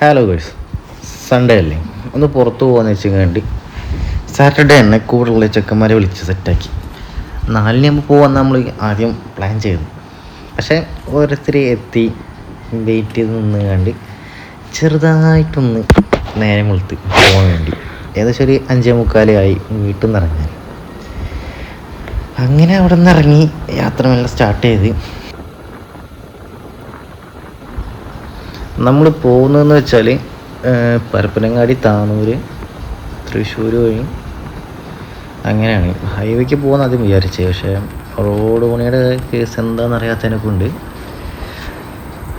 Hello girls Sunday അല്ലേ? ഒന്ന് പുറത്ത് പോകാന്ന് വെച്ച് വേണ്ടി സാറ്റർഡേ തന്നെ കൂടുതലുള്ള ചെക്കന്മാരെ വിളിച്ച് സെറ്റാക്കി നാലിന് നമ്മൾ പോകാൻ നമ്മൾ ആദ്യം പ്ലാൻ ചെയ്തു. പക്ഷേ ഓരോരുത്തർ എത്തി വെയിറ്റ് ചെയ്ത് നിന്ന് കണ്ട് ചെറുതായിട്ടൊന്ന് നേരം വെളുത്ത് പോകാൻ വേണ്ടി. ഏകദേശം ഒരു അഞ്ചേ മുക്കാലായി വീട്ടിൽ നിന്ന് ഇറങ്ങാൻ. അങ്ങനെ അവിടെ നിന്ന് ഇറങ്ങി യാത്ര സ്റ്റാർട്ട് ചെയ്ത് നമ്മൾ പോകുന്നതെന്ന് വെച്ചാൽ പരപ്പനങ്ങാടി താനൂർ തൃശ്ശൂർ വഴി. അങ്ങനെയാണ്. ഹൈവേക്ക് പോകുന്ന ആദ്യം വിചാരിച്ചത് പക്ഷേ റോഡ് പണിയുടെ കേസ് എന്താണെന്ന് അറിയാത്തതിനെ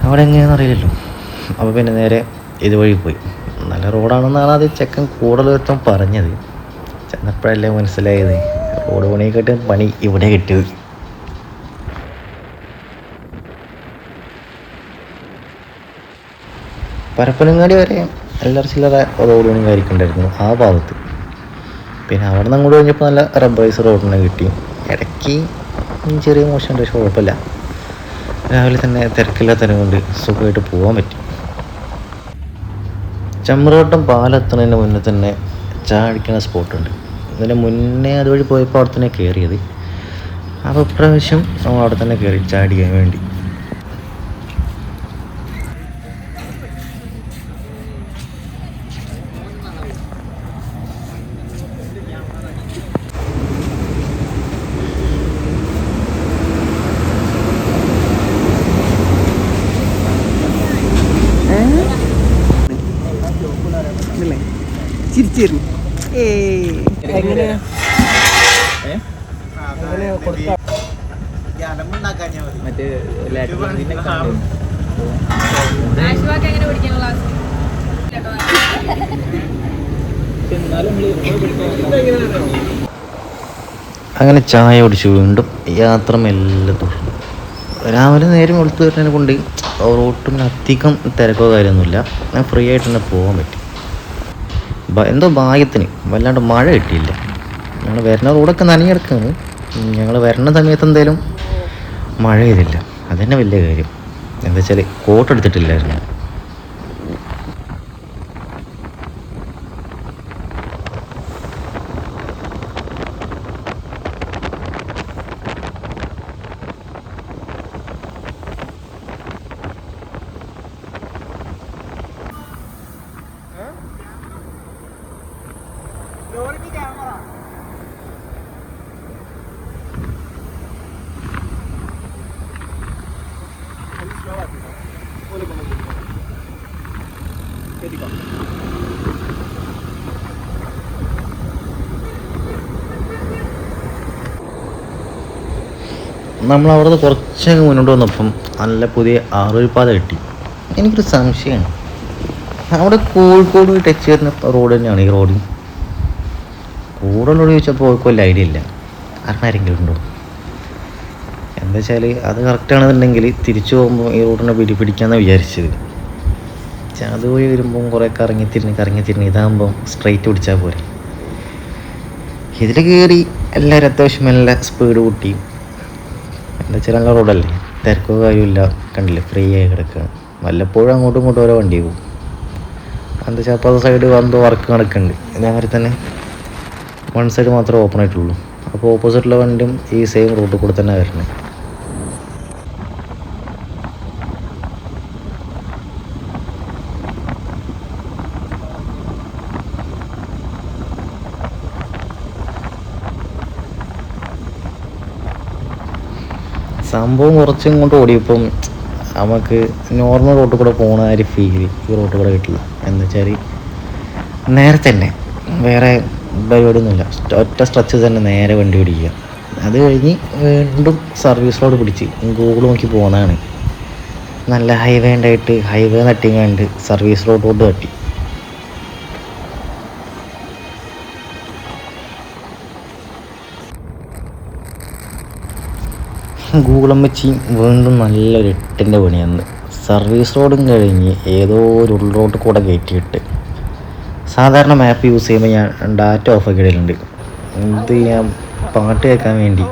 അവിടെ എങ്ങനെയാണെന്ന് അറിയില്ലല്ലോ. അപ്പോൾ പിന്നെ നേരെ ഇതുവഴി പോയി. നല്ല റോഡാണെന്നാണ് അത് ചെക്കൻ കൂടുതലൊരുത്തം പറഞ്ഞത്. ചെന്നപ്പോഴല്ലേ മനസ്സിലായത്. റോഡ് പണിയെക്കാട്ടും പണി ഇവിടെ കിട്ടിയത്. പരപ്പനങ്ങാടി വരെ എല്ലാവരും ചില്ലറ റോഡ് പണി ഉണ്ടായിരുന്നു ആ ഭാഗത്ത്. പിന്നെ അവിടെ നിന്ന് അങ്ങോട്ട് കഴിഞ്ഞപ്പോൾ നല്ല റബ്ബൈസ് റോഡിനെ കിട്ടി. ഇടയ്ക്ക് ചെറിയ മോശമുണ്ട് പക്ഷെ കുഴപ്പമില്ല രാവിലെ തന്നെ തിരക്കില്ലാത്തതിനെ കൊണ്ട് സുഖമായിട്ട് പോകാൻ പറ്റും. ചമ്രവട്ടം പാലെത്തുന്നതിന് മുന്നേ തന്നെ ചാടിക്കണ സ്പോട്ടുണ്ട് ഇതിന് മുന്നേ അതുവഴി പോയപ്പോൾ അവിടെ തന്നെ കയറിയത് അപ്പോൾ ഇപ്രാവശ്യം നമ്മൾ അവിടെ തന്നെ കയറി ചാടിക്കാൻ വേണ്ടി. മറ്റേ എന്നാലും അങ്ങനെ ചായ കുടിച്ചു വീണ്ടും യാത്ര മെല്ലെ തുടർന്നു രാവിലെ നേരം വെളുത്ത് വരുന്നതിനെ കൊണ്ട് റോട്ടിന് അധികം തിരക്കോ കാര്യമൊന്നുമില്ല. ഞാൻ ഫ്രീ ആയിട്ട് തന്നെ പോകാൻ പറ്റി. എന്തോ ഭാഗ്യത്തിന്. വല്ലാണ്ട് മഴ കിട്ടിയില്ല. ഞങ്ങൾ വരുന്ന റോഡൊക്കെ നനഞ്ഞെടുക്കുകയാണ്. ഞങ്ങൾ വരുന്ന സമയത്ത് എന്തായാലും മഴ ചെയ്തില്ല അതന്നെ വലിയ കാര്യം. എന്താ വെച്ചാൽ കോട്ട് എടുത്തിട്ടില്ലായിരുന്നു നമ്മൾ അവിടെ നിന്ന് കുറച്ചങ്ങ് മുന്നോട്ട് വന്നപ്പം നല്ല പുതിയ ആറൊരു പാത കിട്ടി. എനിക്കൊരു സംശയമാണ്. അവിടെ കോഴിക്കോട് ടച്ച് ചെയ്യുന്ന റോഡ് തന്നെയാണ് ഈ റോഡ്. കൂടുതലോട് ചോദിച്ചപ്പോൾ വലിയ ഐഡിയ ഇല്ല. കാരണം ആരെങ്കിലും ഉണ്ടോ? എന്താ വെച്ചാൽ അത് കറക്റ്റാണെന്നുണ്ടെങ്കിൽ തിരിച്ചു പോകുമ്പോൾ ഈ റോഡിനെ പിടി പിടിക്കാമെന്നാണ് വിചാരിച്ചത്. പക്ഷെ അത് പോയി വരുമ്പം കുറേ കറങ്ങി തിരിഞ്ഞ് കറങ്ങി തിരിഞ്ഞ് ഇതാകുമ്പം സ്ട്രൈറ്റ് പിടിച്ചാൽ പോരെ. ഇതിൽ കയറി എല്ലാവരും അത്യാവശ്യം നല്ല സ്പീഡ് കൂട്ടി. എന്താ വെച്ചാൽ നല്ല റോഡല്ലേ തിരക്കോ കാര്യമില്ല. കണ്ടില്ലേ? ഫ്രീ ആയി കിടക്കുക വല്ലപ്പോഴും അങ്ങോട്ടും ഇങ്ങോട്ടും ഓരോ വണ്ടി പോകും. എന്താ വെച്ചാൽ അപ്പോൾ സൈഡ് വന്ന് വർക്ക് നടക്കുന്നുണ്ട് ഇതേമാതിരി തന്നെ വൺ സൈഡ് മാത്രമേ ഓപ്പൺ ആയിട്ടുള്ളൂ. അപ്പോൾ ഓപ്പോസിറ്റുള്ള വണ്ടിയും ഈ സെയിം റൂട്ടിൽ കൂടെ തന്നെ വരുന്നത് സംഭവം കുറച്ചും കൊണ്ട് ഓടിയപ്പം നമുക്ക് നോർമൽ റോട്ടിൽ കൂടെ പോകുന്ന ഒരു ഫീൽ ഈ റോട്ടിൽ കൂടെ കിട്ടില്ല. എന്ന് വെച്ചാൽ നേരെ തന്നെ വേറെ പരിപാടിയൊന്നുമില്ല. ഒറ്റ സ്ട്രെച്ച് തന്നെ നേരെ വണ്ടി പിടിക്കുക അത് കഴിഞ്ഞ് വീണ്ടും സർവീസ് റോഡ് പിടിച്ച് ഗൂഗിൾ നോക്കി പോകുന്നതാണ്. നല്ല ഹൈവേ ഉണ്ടായിട്ട് ഹൈവേ തട്ടിങ്ങാണ്ട് സർവീസ് റോഡോട് തട്ടി. ഗൂഗിളും വെച്ച് വീണ്ടും നല്ലൊരു എട്ടിന്റെ പണിയാണ് സർവീസ് റോഡും കഴിഞ്ഞ് ഏതോ ഒരു ഉള്ളോട്ട് കൂടെ കയറ്റിയിട്ട് സാധാരണ മാപ്പ് യൂസ് ചെയ്യുമ്പോൾ ഞാൻ ഡാറ്റ ഓഫ് ആക്കി ഇടലുണ്ട്. ഇത് ഞാൻ പാട്ട് കേൾക്കാൻ വേണ്ടി.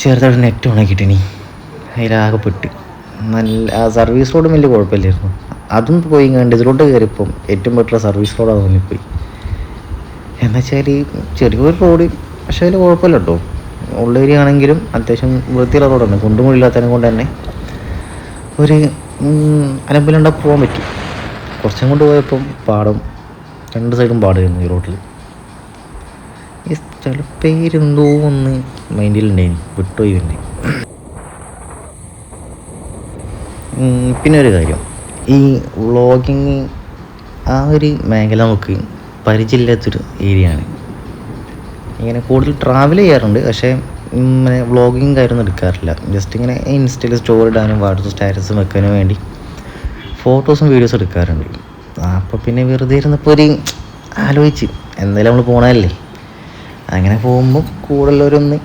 ചെറുതായിട്ട് നെറ്റ് ഉണക്കിയിട്ടിനി അതിലാകെപ്പെട്ട്. നല്ല ആ സർവീസ് റോഡും വലിയ കുഴപ്പമില്ലായിരുന്നു. അതും പോയി കണ്ട് ഇതിലോട്ട് കയറിയപ്പം ഏറ്റവും ബെറ്റർ സർവീസ് റോഡാണ് തോന്നിപ്പോയി. എന്ന് വെച്ചാൽ ചെറിയൊരു റോഡ് പക്ഷേ അതിൽ കുഴപ്പമില്ല കേട്ടോ ഉള്ള ഏരിയ ആണെങ്കിലും അത്യാവശ്യം വൃത്തിയുള്ള റോഡാണ് കുണ്ടുമുള്ളില്ലാത്തതിനെ കൊണ്ട് തന്നെ ഒരു അലമ്പിലുണ്ടാ പോകാൻ പറ്റും. കുറച്ചും കൊണ്ട് പോയപ്പം പാടം രണ്ട് സൈഡും പാടായിരുന്നു ഈ റോട്ടിൽ ഈ സ്ഥല പേരെന്തോ ഒന്ന് മൈൻഡിലുണ്ടായിനി വിട്ടുപോയി തന്നെ പിന്നെ ഒരു കാര്യം. ഈ വ്ളോഗിങ് ആ ഒരു മേഖല നമുക്ക് പരിചയമില്ലാത്തൊരു ഏരിയയാണ് ഇങ്ങനെ കൂടുതൽ ട്രാവൽ ചെയ്യാറുണ്ട് പക്ഷേ ഇങ്ങനെ വ്ളോഗിങ് കാര്യമൊന്നും എടുക്കാറില്ല. ജസ്റ്റ് ഇങ്ങനെ ഇൻസ്റ്റയിൽ സ്റ്റോറി ഇടാനും വാട്സപ്പ് സ്റ്റാറ്റസും വെക്കാനും വേണ്ടി ഫോട്ടോസും വീഡിയോസും എടുക്കാറുണ്ട്. അപ്പോൾ പിന്നെ വെറുതെ ഇരുന്നപ്പോൾ ഒരു ആലോചിച്ച് എന്തായാലും നമ്മൾ പോണതല്ലേ? അങ്ങനെ പോകുമ്പോൾ കൂടുതലൊരൊന്ന്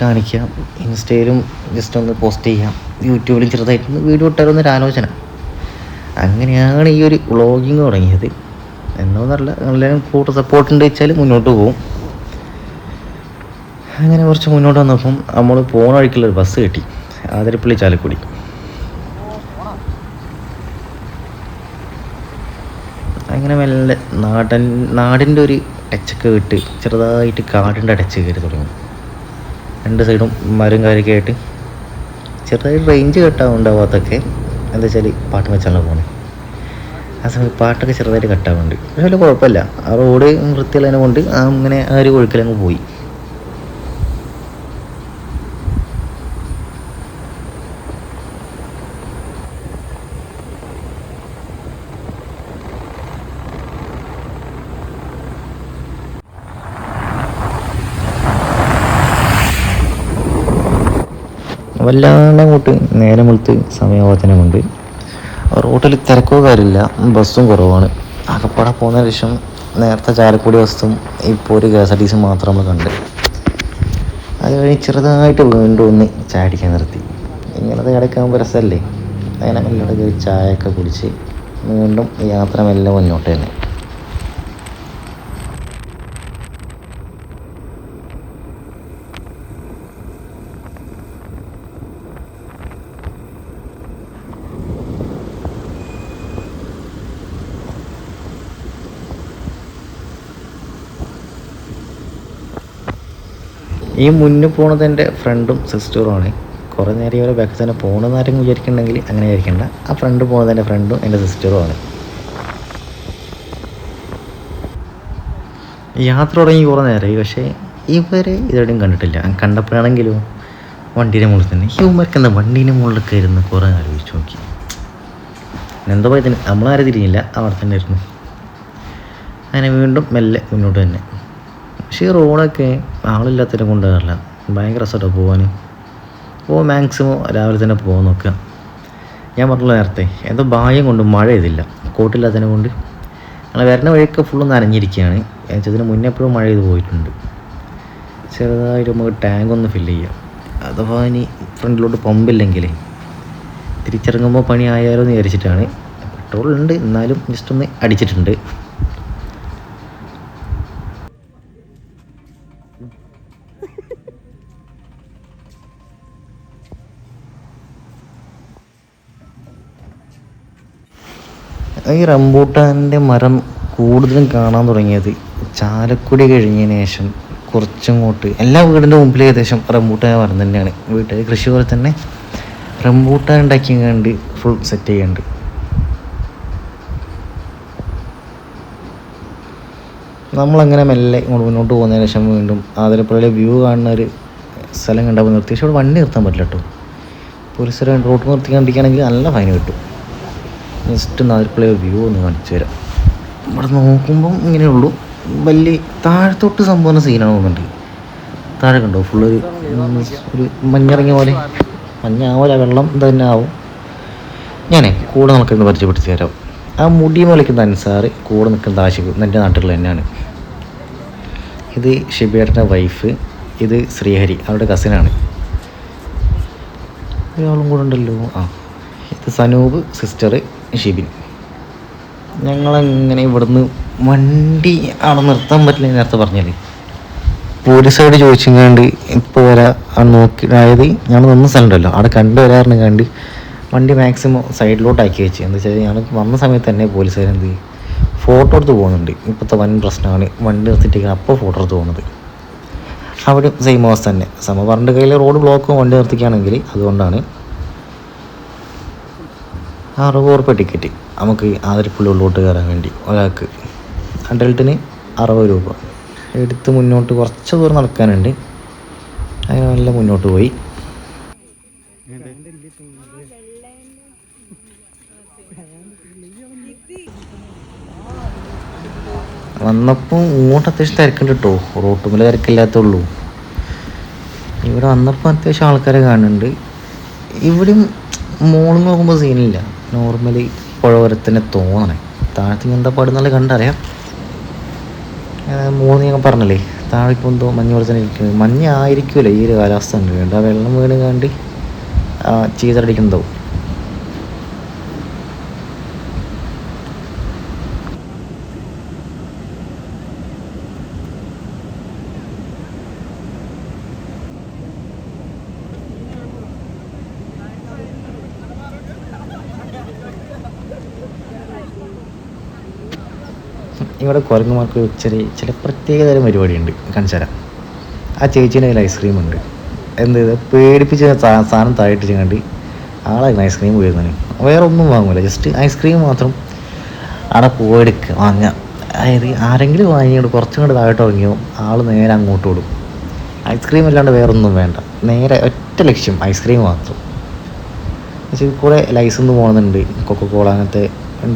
കാണിക്കാം. ഇൻസ്റ്റയിലും ജസ്റ്റ് ഒന്ന് പോസ്റ്റ് ചെയ്യാം. യൂട്യൂബിലും ചെറുതായിട്ടൊന്ന് വീഡിയോ ഇട്ടാലൊന്നൊരു ആലോചന. അങ്ങനെയാണ് ഈ ഒരു വ്ളോഗിങ് തുടങ്ങിയത്. എന്നോന്നല്ല എല്ലാവരും കൂട്ട സപ്പോർട്ട് ഉണ്ട് വെച്ചാൽ മുന്നോട്ട് പോകും അങ്ങനെ കുറച്ച് മുന്നോട്ട് വന്നപ്പം നമ്മൾ പോണ വഴിക്കുള്ളൊരു ബസ് കിട്ടി. ആതിരപ്പള്ളി ചാലക്കുടി. അങ്ങനെ മെല്ലെ നാടൻ നാടിന്റെ ഒരു ടച്ചൊക്കെ വിട്ട് ചെറുതായിട്ട് കാടിന്റെ ടച്ച് കയറി തുടങ്ങി. രണ്ട് സൈഡും മരം കാര്യമൊക്കെ ആയിട്ട് ചെറുതായിട്ട് റേഞ്ച് കട്ടാവുണ്ടാവാത്തൊക്കെ എന്താ വെച്ചാൽ പാട്ട് വെച്ചാണ് പോകുന്നത് ആ സമയത്ത് പാട്ടൊക്കെ ചെറുതായിട്ട് കട്ടാവുന്നുണ്ട്. പക്ഷേ വലിയ കുഴപ്പമില്ല. ആ റോഡ് വൃത്തിയുള്ളതിനെ കൊണ്ട് അങ്ങനെ ആ ഒരു ഒഴുക്കിലങ്ങ് പോയി. വല്ലാണ്ട് അങ്ങോട്ട് നേരം വെളുത്ത് സമയവോചനമുണ്ട് റോട്ടിൽ തിരക്കോ കാര്യമില്ല ബസ്സും കുറവാണ്. ആകപ്പാടെ പോകുന്ന ലക്ഷം നേരത്തെ ചാലക്കുടി ബസ്സും ഇപ്പോൾ ഒരു K S R T C മാത്രം നമ്മൾ കണ്ട്. അത് കഴിഞ്ഞ് ചെറുതായിട്ട് വീണ്ടും ഒന്ന് ചാടിക്കാൻ നിർത്തി. ഇങ്ങനത്തെ കിടക്കാൻ രസമല്ലേ? അങ്ങനെ മെല്ലെ കയറി ചായയൊക്കെ കുടിച്ച് വീണ്ടും യാത്ര മെല്ലെ മുന്നോട്ട് തന്നെ. ഈ മുന്നിൽ പോണത് എന്റെ ഫ്രണ്ടും സിസ്റ്ററുമാണ് കുറേ നേരം ഇവരെ ബാക്കിൽ തന്നെ പോകണമെന്ന് ആരെങ്കിലും വിചാരിക്കുന്നുണ്ടെങ്കിൽ അങ്ങനെ വിചാരിക്കണ്ട. ആ ഫ്രണ്ട് പോണത് എന്റെ ഫ്രണ്ടും എന്റെ സിസ്റ്ററുമാണ് യാത്ര തുടങ്ങി കുറേ നേരമായി. പക്ഷേ ഇവരെ ഇതെവിടെയും കണ്ടിട്ടില്ല. കണ്ടപ്പോഴാണെങ്കിലും വണ്ടീന്റെ മുകളിൽ തന്നെ. ഹ്യൂമർക്ക് എന്താ വണ്ടീന്റെ മുകളിൽ കയറുന്ന കുറേ ആലോചിച്ച് നോക്കി. എന്താ തന്നെ നമ്മളാരെ തിരിഞ്ഞില്ല. അവിടെ തന്നെ ഇരുന്നു. അങ്ങനെ വീണ്ടും മെല്ലെ മുന്നോട്ട് തന്നെ പക്ഷേ ഈ റോഡൊക്കെ ആളില്ലാത്തതിനെ കൊണ്ട് വരില്ല ഭയങ്കര രസമാട്ടോ പോകാൻ ഓ മാക്സിമം രാവിലെ തന്നെ പോകാൻ നോക്കുക. ഞാൻ പറഞ്ഞല്ലോ നേരത്തെ എന്തോ ഭാഗ്യം കൊണ്ട് മഴ ചെയ്തില്ല കോട്ടില്ലാത്തതിനെ കൊണ്ട്. ഞങ്ങൾ വരുന്ന വഴിയൊക്കെ ഫുള്ള് നനഞ്ഞിരിക്കുകയാണ്. അതിന് മുന്നേ എപ്പോഴും മഴ ചെയ്ത് പോയിട്ടുണ്ട്. ചെറുതായിട്ട് നമുക്ക് ടാങ്ക് ഒന്ന് ഫില്ല് ചെയ്യാം. അഥവാ ഇനി ഫ്രണ്ടിലോട്ട് പമ്പില്ലെങ്കിലേ തിരിച്ചിറങ്ങുമ്പോൾ പണി ആയാലോ എന്ന് വിചാരിച്ചിട്ടാണ്. പെട്രോൾ ഉണ്ട് എന്നാലും ജസ്റ്റ് ഒന്ന് അടിച്ചിട്ടുണ്ട്. ഈ റംബൂട്ടാന്റെ മരം കൂടുതലും കാണാൻ തുടങ്ങിയത് ചാലക്കുടി കഴിഞ്ഞതിന് ശേഷം കുറച്ചങ്ങോട്ട് എല്ലാ വീടിന്റെ മുമ്പിൽ ഏകദേശം റംബൂട്ടാൻ മരം തന്നെയാണ്. വീട്ടിൽ കൃഷി പോലെ തന്നെ റംബൂട്ടാൻ ഉണ്ടാക്കി കണ്ട് ഫുൾ സെറ്റ് ചെയ്യുന്നുണ്ട്. നമ്മളങ്ങനെ മെല്ലെ ഇങ്ങോട്ട് മുന്നോട്ട് പോകുന്നതിന് ശേഷം വീണ്ടും ആതിരപ്പള്ളിയിലെ വ്യൂ കാണുന്ന ഒരു സ്ഥലം കണ്ടപ്പോൾ നിർത്തി. പക്ഷെ അവിടെ വണ്ടി നിർത്താൻ പറ്റില്ല കേട്ടോ. പോലീസ് റോഡ് നിർത്തി കണ്ടിക്കുകയാണെങ്കിൽ നല്ല ഫൈൻ കിട്ടും. ജസ്റ്റ് നാതിരപ്പള്ളി വ്യൂ ഒന്ന് കാണിച്ചു തരാം. ഇവിടെ നോക്കുമ്പം ഇങ്ങനെയുള്ളൂ വലിയ താഴത്തോട്ട് സംഭവം സീനാണ് തോന്നുന്നുണ്ട്. താഴെ കണ്ടോ? ഫുള്ള് ഒരു മഞ്ഞിറങ്ങിയ പോലെ. മഞ്ഞാവല വെള്ളം തന്നെ ആവും. ഞാനേ കൂടെ നമുക്കൊന്ന് പരിചയപ്പെടുത്തി തരാം. ആ മുടി മുളയ്ക്കുന്ന അൻസാറ് കൂടെ നിൽക്കുന്ന ആശിക് എന്റെ നാട്ടിലുള്ള തന്നെയാണ്. ഇത് ഷിബേറിന്റെ വൈഫ് ഇത് ശ്രീഹരി അവരുടെ കസിനാണ് ഒരാളും കൂടെ ഉണ്ടല്ലോ. ആ ഇത് സനൂപ് സിസ്റ്റർ ഷിബിൻ. ഞങ്ങളങ്ങനെ ഇവിടുന്ന് വണ്ടി അവിടെ നിർത്താൻ പറ്റില്ല നേരത്തെ നേരത്തെ പറഞ്ഞല്ലേ? പോലീസോട് ചോദിച്ചിങ്ങാണ്ട് ഇപ്പോൾ വരാൻ നോക്കി അതായത് ഞങ്ങൾ നിന്ന സ്ഥലമുണ്ടല്ലോ. അവിടെ കണ്ടു വരാറിന് കണ്ട് വണ്ടി മാക്സിമം സൈഡിലോട്ടാക്കി വെച്ച്. എന്താ വെച്ചാൽ ഞങ്ങൾ വന്ന സമയത്ത് തന്നെ പോലീസുകാർ എന്ത് ഫോട്ടോ എടുത്ത് പോകുന്നുണ്ട്. ഇപ്പോഴത്തെ വൻ പ്രശ്നമാണ്. വണ്ടി നിർത്തിയിട്ടേക്കാൻ അപ്പോൾ ഫോട്ടോ എടുത്ത് പോകുന്നത്. അവിടെ സെയിം അവസ്ഥ തന്നെ. സമ പറഞ്ഞ കയ്യിൽ റോഡ് ബ്ലോക്ക് വണ്ടി നിർത്തിക്കുകയാണെങ്കിൽ അതുകൊണ്ടാണ് അറുപത് ഉറുപ്പ്യ ടിക്കറ്റ് നമുക്ക് ആതിരപ്പള്ളി ഉള്ളോട്ട് കയറാൻ വേണ്ടി ഒരാൾക്ക് അഡൽട്ടിന് അറുപത് രൂപ. എടുത്ത് മുന്നോട്ട് കുറച്ച് ദൂരം നടക്കാനുണ്ട്. അങ്ങനെ നല്ല മുന്നോട്ട് പോയി. വന്നപ്പോൾ ഇങ്ങോട്ട് അത്യാവശ്യം തിരക്കുണ്ട് കേട്ടോ റോട്ട് മേലെ തിരക്കില്ലാത്തുള്ളൂ. ഇവിടെ വന്നപ്പോൾ അത്യാവശ്യം ആൾക്കാരെ കാണുന്നുണ്ട്. ഇവിടെയും മോളിൽ നോക്കുമ്പോൾ സീനില്ല നോർമലി പുഴവരത്തന്നെ തോന്നണേ. താഴത്തേക്ക് എന്താ പാടുന്നുള്ള കണ്ടറിയാം. മൂന്ന് ഞാൻ പറഞ്ഞല്ലേ താഴെ ഇപ്പോൾ എന്തോ മഞ്ഞ് പോലെ തന്നെ ഇരിക്കുന്നത് മഞ്ഞ ആയിരിക്കുമല്ലോ ഈ ഒരു കാലാവസ്ഥ ഉണ്ട് വേണ്ട വെള്ളം വീണ് കണ്ടി ചീതടിക്കുന്നതോ ഇവിടെ കുരങ്ങുമാർക്ക് ചെറിയ ചില പ്രത്യേകതരം പരിപാടിയുണ്ട്. കാണിച്ചു തരാം ആ ചേച്ചീന്റെ കയ്യിൽ ഐസ്ക്രീം ഉണ്ട്. എന്ത് പേടിപ്പിച്ച് സാധനം താഴെട്ട് കണ്ടി ആളെ ഐസ്ക്രീം വരുന്നതിന് വേറെ ഒന്നും വാങ്ങൂല. ജസ്റ്റ് ഐസ്ക്രീം മാത്രം അവിടെ പോയെടുക്കുക വാങ്ങുക അതായത് ആരെങ്കിലും വാങ്ങിയിട്ട് കുറച്ചും കൂടെ താഴോട്ട് ഇറങ്ങിയോ ആൾ നേരെ അങ്ങോട്ട് ഓടും. ഐസ്ക്രീം അല്ലാണ്ട് വേറെ ഒന്നും വേണ്ട. നേരെ ഒറ്റ ലക്ഷ്യം ഐസ്ക്രീം മാത്രം. പക്ഷേ കുറേ ലൈസൻസ് പോകുന്നുണ്ട് കോള അങ്ങനത്തെ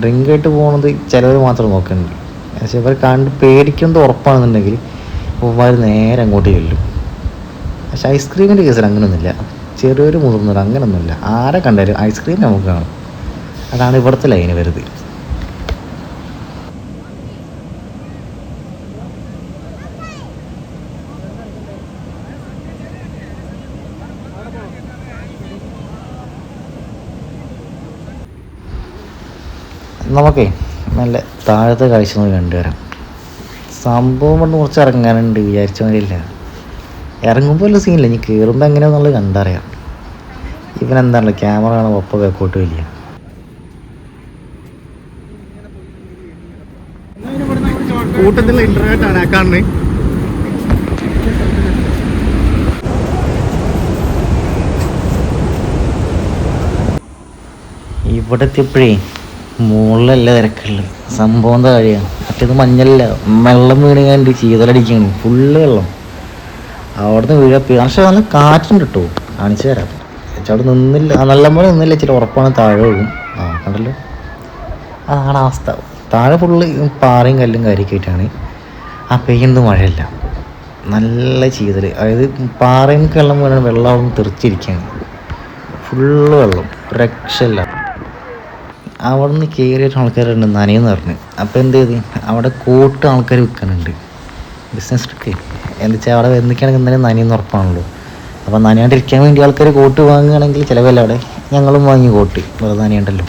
ഡ്രിങ്ക് ആയിട്ട് പോകുന്നത് ചിലവർ മാത്രം നോക്കുന്നുണ്ട് പക്ഷേ ഇവർ കണ്ട് പേടിക്കുന്നത് ഉറപ്പാണെന്നുണ്ടെങ്കിൽ ഇവന്മാർ നേരെ അങ്ങോട്ട് ചെല്ലും. പക്ഷെ ഐസ്ക്രീമിന്റെ കേസിൽ അങ്ങനെയൊന്നുമില്ല ചെറിയൊരു മുതിർന്നവർ അങ്ങനെയൊന്നുമില്ല ആരെ കണ്ടാലും ഐസ്ക്രീം നമുക്ക് കാണും. അതാണ് ഇവിടുത്തെ ലൈന് വരുത് നമുക്കേ നല്ല താഴത്തെ കാഴ്ച നോക്കി കണ്ടുവരാം സംഭവം കൊണ്ട് കുറച്ച് ഇറങ്ങാനുണ്ട് വിചാരിച്ച മാതിരിയില്ല. ഇറങ്ങുമ്പോൾ ഉള്ള സീനില്ല ഇനി കയറുമ്പോൾ എങ്ങനെയാണെന്നുള്ളത് കണ്ടറിയാം. ഇവൻ എന്താണ് ക്യാമറ കാണാൻ ഒപ്പം ബാക്കോട്ട് വലിയ. കൂട്ടത്തിലുള്ള ഇന്റർനെറ്റ് ആണ് കാണുന്നത് ഇവിടെ എത്തിയപ്പോഴേ മുകളിലല്ല തിരക്കുള്ളത് സംഭവം താഴെയാണ് മറ്റേത് മഞ്ഞല്ല? വെള്ളം വീണ് കണ്ട് ചീതലടിക്കണം. ഫുള്ള് വെള്ളം. അവിടുന്ന് വീഴപ്പി പക്ഷെ നല്ല കാറ്റുണ്ട് കേട്ടോ കാണിച്ചു തരാം. അവിടെ നിന്നില്ല. നല്ല പോലെ നിന്നില്ല. ഇച്ചിരി ഉറപ്പാണ്. താഴെ ഒഴുകും ആ കണ്ടല്ലോ? അതാണ് അവസ്ഥ. താഴെ ഫുള്ള് പാറയും കല്ലും കാര്യമൊക്കെയായിട്ടാണ് ആ പെയ്യുന്നത് മഴയല്ല. നല്ല ചീതൽ അതായത് പാറയും കള്ളം വീണ വെള്ളം അവിടെ നിന്ന് തെറിച്ചിരിക്കുകയാണ്. ഫുള്ള് വെള്ളം. രക്ഷയില്ല. അവിടെ നിന്ന് കയറിയിട്ട് ആൾക്കാരുണ്ട് നനയെന്ന് പറഞ്ഞു. അപ്പോൾ എന്ത് ചെയ്ത്? അവിടെ കോട്ട് ആൾക്കാർ വിൽക്കാനുണ്ട്. ബിസിനസ് ട്രിക്ക് എന്താ വെച്ചാൽ അവിടെ എന്തൊക്കെയാണെങ്കിൽ എന്തായാലും നനയെന്ന് ഉറപ്പാണല്ലോ. അപ്പോൾ നനയാണ്ടിരിക്കാൻ വേണ്ടി ആൾക്കാർ കോട്ട് വാങ്ങുകയാണെങ്കിൽ ചിലവല്ല അവിടെ? ഞങ്ങളും വാങ്ങി കോട്ട്. വെറുതെ നനയണ്ടല്ലോ.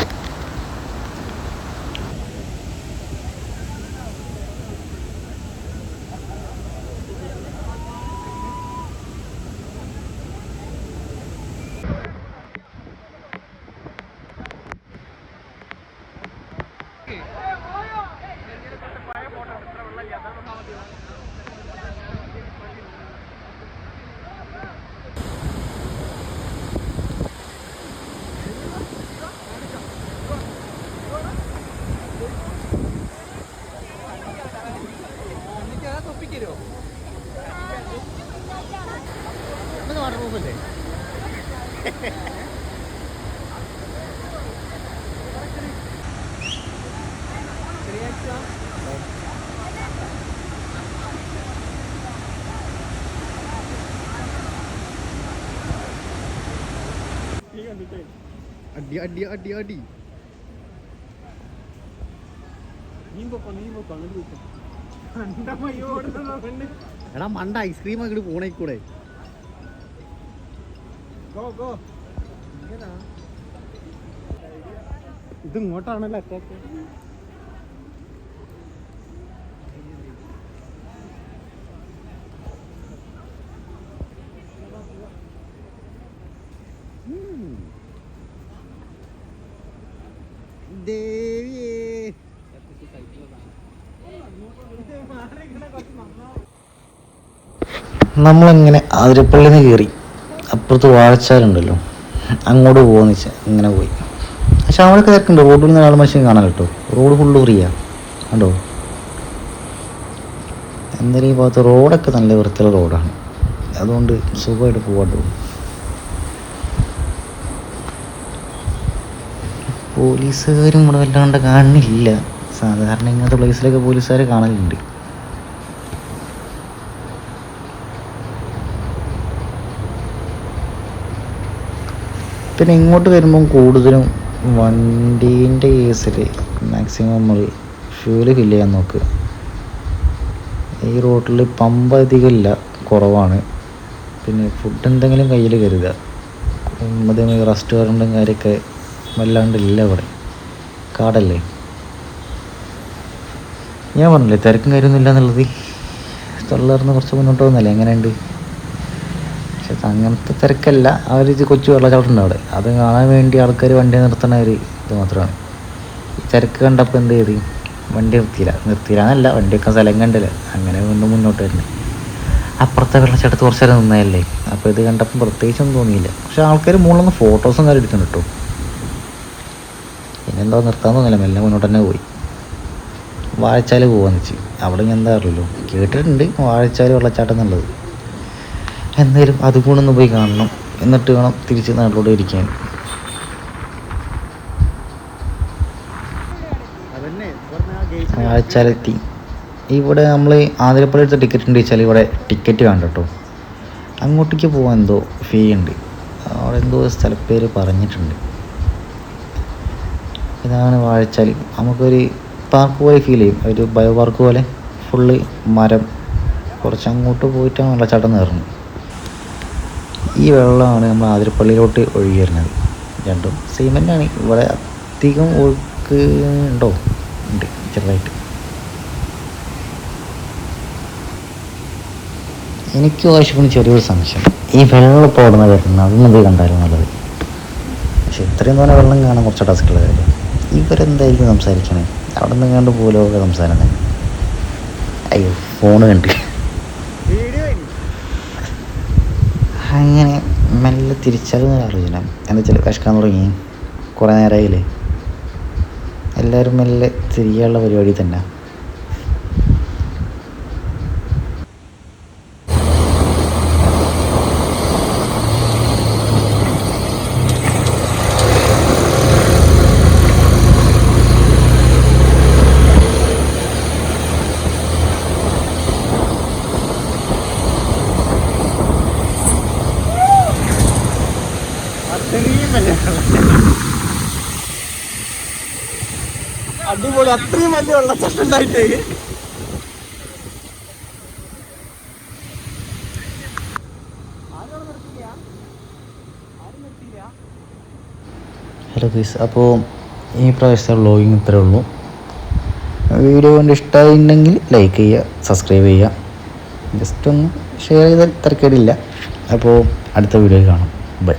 അടി അടി അടി അടി എടാ മണ്ട ഐസ്ക്രീം അങ്ങോട്ട് പോണേക്കൂടെ ഇത് ഇങ്ങോട്ടാണല്ലോ അറ്റാക്ക്. നമ്മളിങ്ങനെ ആതിരപ്പള്ളിന്ന് കയറി അപ്പുറത്ത് വാഴച്ചാലുണ്ടല്ലോ അങ്ങോട്ട് പോകുന്ന വെച്ചാൽ ഇങ്ങനെ പോയി. പക്ഷെ അവിടെയൊക്കെ തിരക്കുണ്ട് റോഡിൽ നിന്ന് ആൾ മനുഷ്യൻ കാണാൻ കേട്ടോ. റോഡ് ഫുള്ള് ഫ്രീയാ കണ്ടോ? എന്തായാലും ഈ ഭാഗത്ത് റോഡൊക്കെ നല്ല വൃത്തിയുള്ള റോഡാണ്. അതുകൊണ്ട് സുഖമായിട്ട് പോകാട്ടോ പോലീസുകാരും ഇവിടെ വല്ലാണ്ട് കാണുന്നില്ല സാധാരണ ഇങ്ങനത്തെ പ്ലേസിലൊക്കെ പോലീസുകാരെ കാണലുണ്ട്. പിന്നെ ഇങ്ങോട്ട് വരുമ്പം കൂടുതലും വണ്ടീന്റെ കേസിൽ മാക്സിമം നമ്മൾ ഫ്യൂൽ ഫില്ല് ചെയ്യാൻ നോക്ക്. ഈ റോട്ടിൽ പമ്പ് അധികം ഇല്ല കുറവാണ്. പിന്നെ ഫുഡ് എന്തെങ്കിലും കയ്യിൽ കരുതുക അതേമാതിരി റെസ്റ്റോറന്റും കാര്യമൊക്കെ വല്ലാണ്ട് ഇല്ല ഇവിടെ. കാടല്ലേ? ഞാൻ പറഞ്ഞില്ലേ തിരക്കും കാര്യമൊന്നും ഇല്ല എന്നുള്ളത്. തൊള്ളറിന്ന് കുറച്ച് മുന്നോട്ട് വന്നല്ലേ എങ്ങനെയുണ്ട്? അങ്ങനത്തെ തിരക്കല്ല. ആ ഒരു ഇത് കൊച്ചു വെള്ളച്ചാട്ടമുണ്ട് അവിടെ. അത് കാണാൻ വേണ്ടി ആൾക്കാർ വണ്ടി നിർത്തുന്ന ഒരു ഇത് മാത്രമാണ്. തിരക്ക് കണ്ടപ്പോൾ എന്ത് ചെയ്ത്? വണ്ടി നിർത്തിയില്ല. നിർത്തിയില്ല എന്നല്ല വണ്ടി വെക്കാൻ സ്ഥലം കണ്ടില്ല. അങ്ങനെ വീണ്ടും മുന്നോട്ട് വരുന്നത് അപ്പുറത്തെ വെള്ളച്ചാട്ടത്ത് കുറച്ച് നേരം നിന്നതല്ലേ? അപ്പോൾ ഇത് കണ്ടപ്പോൾ പ്രത്യേകിച്ചൊന്നും തോന്നിയില്ല. പക്ഷെ ആൾക്കാർ മുകളിലൊന്ന് ഫോട്ടോസും കാര്യം എടുക്കുന്നുണ്ട് കേട്ടോ പിന്നെന്തോ നിർത്താൻ തോന്നില്ല മെല്ലെ മുന്നോട്ട് തന്നെ പോയി. വാഴച്ചാൽ പോകാന്ന് വെച്ച്. അവിടെ ഞാൻ എന്താ അറിയില്ലോ കേട്ടിട്ടുണ്ട് വാഴച്ചാൽ വെള്ളച്ചാട്ടം എന്നുള്ളത്. എന്തായാലും അതും കൂടെ ഒന്ന് പോയി കാണണം. എന്നിട്ട് വേണം തിരിച്ച് നാട്ടിലൂടെ ഇരിക്കാൻ. ആഴ്ചാലെത്തി ഇവിടെ നമ്മൾ ആതിരപ്പള്ളി എടുത്ത ടിക്കറ്റ് ഉണ്ട് വെച്ചാൽ ഇവിടെ ടിക്കറ്റ് വേണ്ട കേട്ടോ അങ്ങോട്ടേക്ക് പോകാൻ എന്തോ ഫീ ഉണ്ട്. അവിടെ എന്തോ സ്ഥലപ്പേര് പറഞ്ഞിട്ടുണ്ട്. ഇതാണ് വാഴച്ചാൽ. നമുക്കൊരു പാർക്ക് പോലെ ഫീൽ ചെയ്യും. ഒരു ബയോ പാർക്ക് പോലെ ഫുള്ള് മരം. കുറച്ച് അങ്ങോട്ട് പോയിട്ടാണ് വെള്ളച്ചാട്ടം കയറുന്നത്. ഈ വെള്ളമാണ് നമ്മൾ ആതിരപ്പള്ളിയിലോട്ട് ഒഴുകി വരുന്നത്. രണ്ടും സെയിം തന്നെയാണ് ഇവിടെ അധികം ഒഴുക്ക് ഉണ്ടോ? ഉണ്ട്. ചെറുതായിട്ട്. എനിക്ക് ആവശ്യപ്പെടുന്ന ചെറിയൊരു സംശയം. ഈ വെള്ളം ഇപ്പോൾ ഓടുന്ന വരുന്നത്? അതൊന്നും കണ്ടാലും നല്ലത്. പക്ഷെ ഇത്രയും തോന്നെ വെള്ളം കാണാൻ കുറച്ച് ടാസ്ക്കുള്ള കാര്യം. ഇവരെന്തായിരിക്കും സംസാരിക്കണേ? അവിടെ നിന്ന് കണ്ട് പോലൊക്കെ സംസാരം തന്നെ. അയ്യോ ഫോണ് കണ്ട് വീഡിയോ അങ്ങനെ മെല്ലെ തിരിച്ചറിഞ്ഞ ആലോചന എന്താ വെച്ചാൽ വിശക്കാൻ തുടങ്ങി. കുറേ നേരമായില്ലേ എല്ലാവരും മെല്ലെ തിരികെയുള്ള പരിപാടി തന്നെ. അടിപൊളി അത്രയും വലിയ വെള്ളച്ചാട്ടം ഉണ്ടായിട്ട്. ഹലോ ഗീസ് അപ്പോൾ ഈ പ്രാവശ്യത്തെ വ്ളോഗിങ് ഇത്രേ ഉള്ളൂ. വീഡിയോ കൊണ്ട് ഇഷ്ടമായിട്ടുണ്ടെങ്കിൽ ലൈക്ക് ചെയ്യുക സബ്സ്ക്രൈബ് ചെയ്യുക ജസ്റ്റ് ഒന്ന് ഷെയർ ചെയ്താൽ തിരക്കേടില്ല. അപ്പോൾ അടുത്ത വീഡിയോയിൽ കാണാം. ബൈ